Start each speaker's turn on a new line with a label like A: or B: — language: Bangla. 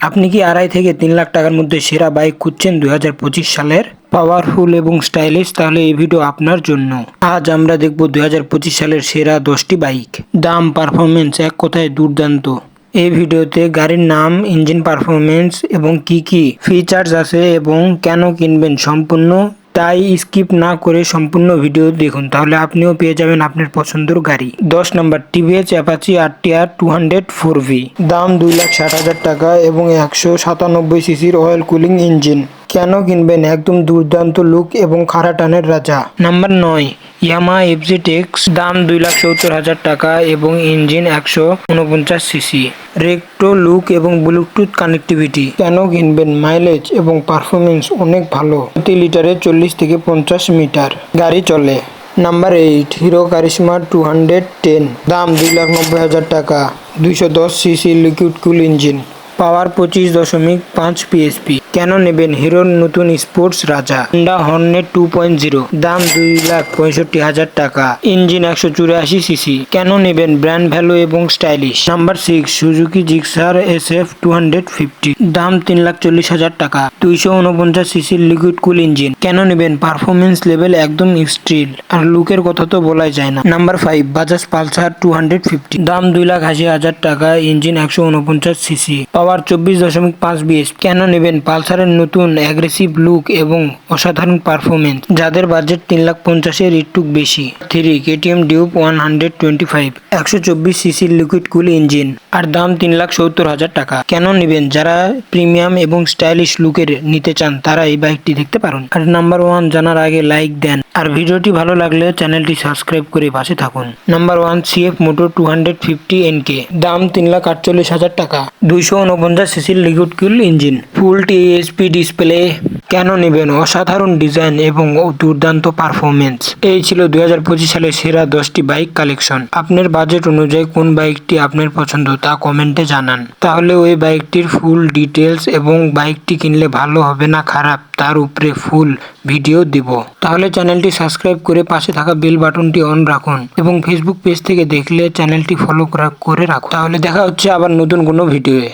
A: আপনি কি আড়াই থেকে তিন লাখ টাকার মধ্যে সেরা বাইক খুঁজছেন দু হাজার পঁচিশ সালের? পাওয়ারফুল এবং স্টাইলিশ তাহলে এই ভিডিও আপনার জন্য। আজ আমরা দেখব পঁচিশ সালের সেরা দশটি বাইক। দাম পারফরমেন্স এক কথায় দুর্দান্ত। এই ভিডিওতে গাড়ির নাম ইঞ্জিন পারফরমেন্স এবং কি কি ফিচার্স আছে এবং কেন কিনবেন সম্পূর্ণ তাই স্কিপ না করে সম্পূর্ণ ভিডিও দেখুন। তাহলে আপনিও পেয়ে যাবেন আপনার পছন্দের গাড়ি। দশ নম্বর, TVS Apache R T R two hundred four V. দাম দুই লাখ ষাট হাজার টাকা এবং একশো সাতানব্বই সিসির অয়েল কুলিং ইঞ্জিন কেন কিনবেন একদম দুর্দান্ত লুক এবং খাড়া টানের রাজা? নাম্বার নয় ইয়ামা এফজি টেক্স দাম দুই লাখ সত্তর হাজার টাকা এবং ইঞ্জিন একশো উনপঞ্চাশ সিসি। রেক্টো লুক এবং ব্লুটুথ কানেক্টিভিটি। কেন কিনবেন? মাইলেজ এবং পারফরমেন্স অনেক ভালো। প্রতি লিটারে চল্লিশ থেকে পঞ্চাশ মিটার গাড়ি চলে। Number eight Hero Karizma two hundred ten. দাম দুই লাখ নব্বই হাজার টাকা। দুইশো দশ CC liquid cool engine. Power পঁচিশ দশমিক পাঁচ পিএসপি। কেন নেবেন হিরোর নতুন স্পোর্টস রাজা? Honda Hornet two point zero, দাম দুই লাখ পঁয়ষট্টি হাজার টাকা। ইঞ্জিন একশো চুরাশি সিসি, কেন নেবেন ব্র্যান্ড ভ্যালু এবং stylish? Number six, Suzuki Gixxer S F two hundred fifty, দাম তিন লাখ চল্লিশ হাজার টাকা। দুইশো উনপঞ্চাশ সিসির লিকুইড কুল ইঞ্জিন, কেন নেবেন পারফরমেন্স লেভেল একদম স্টিল? আর লুকের কথা তো বলাই যায় না। Number five, Bajaj Pulsar two hundred fifty, দাম দুই লাখ আশি হাজার টাকা, ইঞ্জিন একশো উনপঞ্চাশ সিসি, পাওয়ার চব্বিশ দশমিক পাঁচ বিএস কেন নেবেন পালসারের নতুন অ্যাগ্রেসিভ লুক এবং অসাধারণ পারফরমেন্স যাদের বাজেট তিন লাখ পঞ্চাশের একটু বেশি। Three KTM Duke one hundred twenty five একশো চব্বিশ সিসির লিকুইড কুল ইঞ্জিন আর দাম তিন লাখ সত্তর হাজার টাকা। কেন নেবেন? যারা প্রিমিয়াম এবং স্টাইলিশ লুকের নিতে চান, তারা এই বাইকটি দেখতে পারেন। আর নাম্বার ওয়ান জানার আগে লাইক দেন। আর ভিডিওটি ভালো লাগলে চ্যানেলটি সাবস্ক্রাইব করে পাশে থাকুন। Number one CF motor two hundred fifty NK দাম তিন লাখ আটচল্লিশ হাজার টাকা, দুইশো উনপঞ্চাশ সিসির liquid cool engine full TSP display কেন নেবেন? অসাধারণ ডিজাইন এবং দুর্দান্ত পারফরমেন্স এই ছিল দুই হাজার পঁচিশ সালের সেরা দশটি বাইক কালেকশন আপনার বাজেট অনুযায়ী কোন বাইকটি আপনার পছন্দ তা কমেন্টে জানান। তাহলে ওই বাইকটির ফুল ডিটেলস এবং বাইকটি কিনলে ভালো হবে না খারাপ, তার উপরে ফুল ভিডিও দিব। তাহলে চ্যানেলটি সাবস্ক্রাইব করে পাশে থাকা বেল বাটনটি অন রাখুন এবং ফেসবুক পেজ থেকে দেখলে চ্যানেলটি ফলো করে রাখুন। তাহলে দেখা হচ্ছে আবার নতুন কোনো ভিডিওয়ে